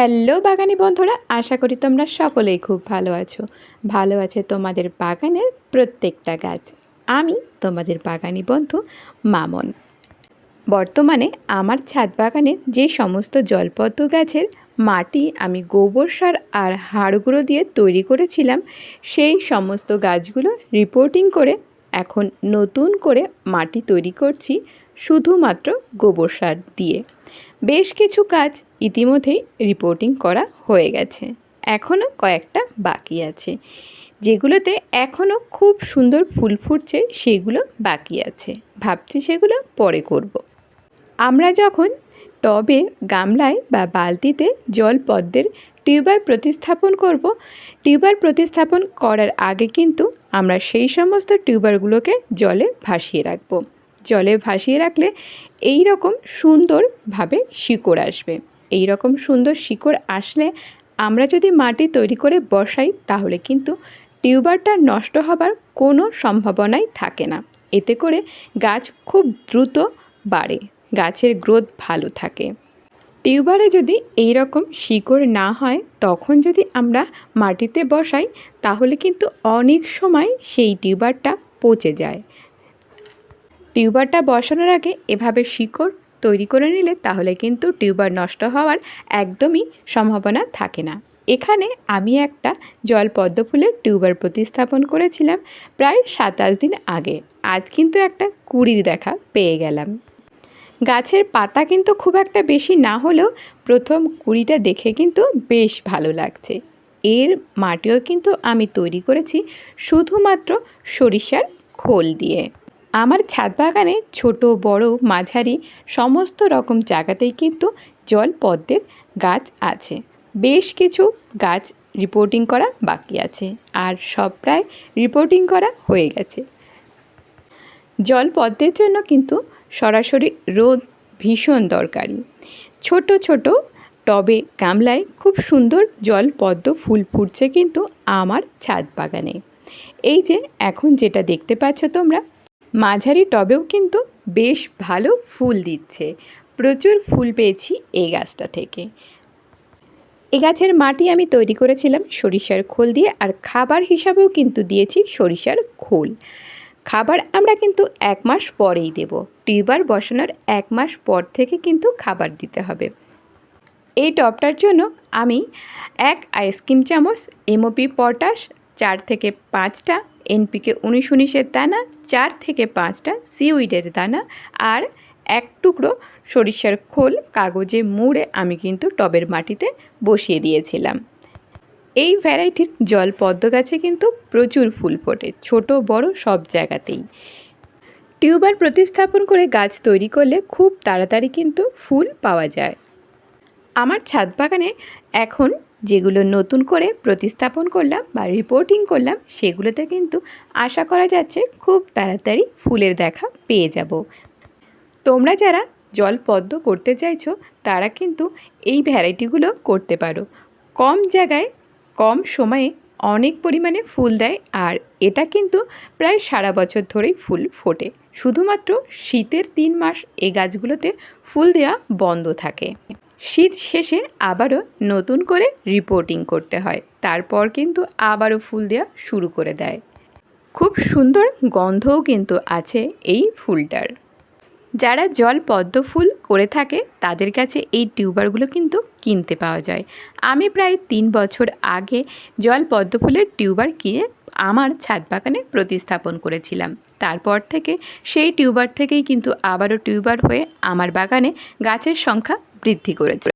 Hello বাগানি বন্ধুরা, আশা করি তোমরা সকলেই খুব ভালো আছো। ভালো আছে তোমাদের বাগানের প্রত্যেকটা গাছ। আমি তোমাদের বাগানি বন্ধু মামন। বর্তমানে আমার ছাদ বাগানে যে সমস্ত জলপদ্ম গাছের মাটি আমি গোবর সার আর হাড় গুঁড়ো দিয়ে তৈরি করেছিলাম, সেই সমস্ত গাছগুলো রিপোর্টিং করে এখন নতুন করে মাটি তৈরি করছি শুধুমাত্র গোবর সার দিয়ে। বেশ কিছু কাজ ইতিমধ্যেই রিপোর্টিং করা হয়ে গেছে। এখনও কয়েকটা বাকি আছে। যেগুলোতে এখনও খুব সুন্দর ফুল ফুটছে, সেগুলো বাকি আছে। ভাবছি সেগুলো পরে করব। আমরা যখন টবে, গামলায় বা বালতিতে জল পদ্মের টিউবার প্রতিস্থাপন করব, টিউবার প্রতিস্থাপন করার আগে কিন্তু আমরা সেই সমস্ত টিউবারগুলোকে জলে ভাসিয়ে রাখব। জলে ভাসিয়ে রাখলে এই রকম সুন্দরভাবে শিকড় আসবে। এই রকম সুন্দর শিকড় আসলে আমরা যদি মাটি তৈরি করে বসাই, তাহলে কিন্তু টিউবারটা নষ্ট হবার কোনো সম্ভাবনাই থাকে না। এতে করে গাছ খুব দ্রুত বাড়ে, গাছের গ্রোথ ভালো থাকে। টিউবারে যদি এই রকম শিকড় না হয়, তখন যদি আমরা মাটিতে বসাই, তাহলে কিন্তু অনেক সময় সেই টিউবারটা পচে যায়। টিউবারটা বসানোর আগে এভাবে শিকড় তৈরি করে নিলে তাহলে কিন্তু টিউবার নষ্ট হওয়ার একদমই সম্ভাবনা থাকে না। এখানে আমি একটা জল পদ্ম ফুলের টিউবার প্রতিস্থাপন করেছিলাম প্রায় সাতাশ দিন আগে। আজ কিন্তু একটা কুড়ির দেখা পেয়ে গেলাম। গাছের পাতা কিন্তু খুব একটা বেশি না হলেও প্রথম কুড়িটা দেখে কিন্তু বেশ ভালো লাগছে। এর মাটিও কিন্তু আমি তৈরি করেছি শুধুমাত্র সরিষার খোল দিয়ে। আমার ছাদ বাগানে ছোট, বড়, মাঝারি সমস্ত রকম জায়গাতেই কিন্তু জল পদ্মের গাছ আছে। বেশ কিছু গাছ রিপোর্টিং করা বাকি আছে আর সব প্রায় রিপোর্টিং করা হয়ে গেছে। জল পদ্মের জন্য কিন্তু সরাসরি রোদ ভীষণ দরকারি। ছোট ছোট টবে গামলায় খুব সুন্দর জল পদ্ম ফুল ফুটছে কিন্তু আমার ছাদ বাগানে। এই যে এখন যেটা দেখতে পাচ্ছ তোমরা মাঝারি টবেও কিন্তু বেশ ভালো ফুল দিচ্ছে। প্রচুর ফুল পেয়েছি এই গাছটা থেকে। এই গাছের মাটি আমি তৈরি করেছিলাম সরিষার খোল দিয়ে আর খাবার হিসাবেও কিন্তু দিয়েছি সরিষার খোল। খাবার আমরা কিন্তু এক মাস পরেই দেব। টিউবার বসানোর এক মাস পর থেকে কিন্তু খাবার দিতে হবে। এই টপটার জন্য আমি এক আইসক্রিম চামচ, এমওপি পটাশ, চার থেকে পাঁচটা এনপিকে উনিশ উনিশের দানা, চার থেকে পাঁচটা সিউইডের দানা আর এক টুকরো সরিষার খোল কাগজে মুড়ে আমি কিন্তু টবের মাটিতে বসিয়ে দিয়েছিলাম। এই ভ্যারাইটির জল পদ্ম গাছে কিন্তু প্রচুর ফুল ফোটে, ছোট, বড়, সব জায়গাতেই। টিউবার প্রতিস্থাপন করে গাছ তৈরি করলে খুব তাড়াতাড়ি কিন্তু ফুল পাওয়া যায়। আমার ছাদ বাগানে এখন যেগুলো নতুন করে প্রতিস্থাপন করলাম বা রিপোর্টিং করলাম, সেগুলোতে কিন্তু আশা করা যাচ্ছে খুব তাড়াতাড়ি ফুলের দেখা পেয়ে যাব। তোমরা যারা জল পদ্ম করতে চাইছো, তারা কিন্তু এই ভ্যারাইটিগুলো করতে পারো। কম জায়গায়, কম সময়ে অনেক পরিমাণে ফুল দেয় আর এটা কিন্তু প্রায় সারা বছর ধরেই ফুল ফোটে। শুধুমাত্র শীতের তিন মাস এই গাছগুলোতে ফুল দেওয়া বন্ধ থাকে। শীত শেষে আবারও নতুন করে রিপোর্টিং করতে হয়। তারপর কিন্তু আবারও ফুল দেওয়া শুরু করে দেয়। খুব সুন্দর গন্ধও কিন্তু আছে এই ফুলটার। যারা জল পদ্ম ফুল করে থাকে, তাদের কাছে এই টিউবারগুলো কিন্তু কিনতে পাওয়া যায়। আমি প্রায় তিন বছর আগে জল পদ্ম ফুলের টিউবার কিনে আমার ছাদ বাগানে প্রতিস্থাপন করেছিলাম। তারপর থেকে সেই টিউবার থেকেই কিন্তু আবারও টিউবার হয়ে আমার বাগানে গাছের সংখ্যা বৃদ্ধি করেছে।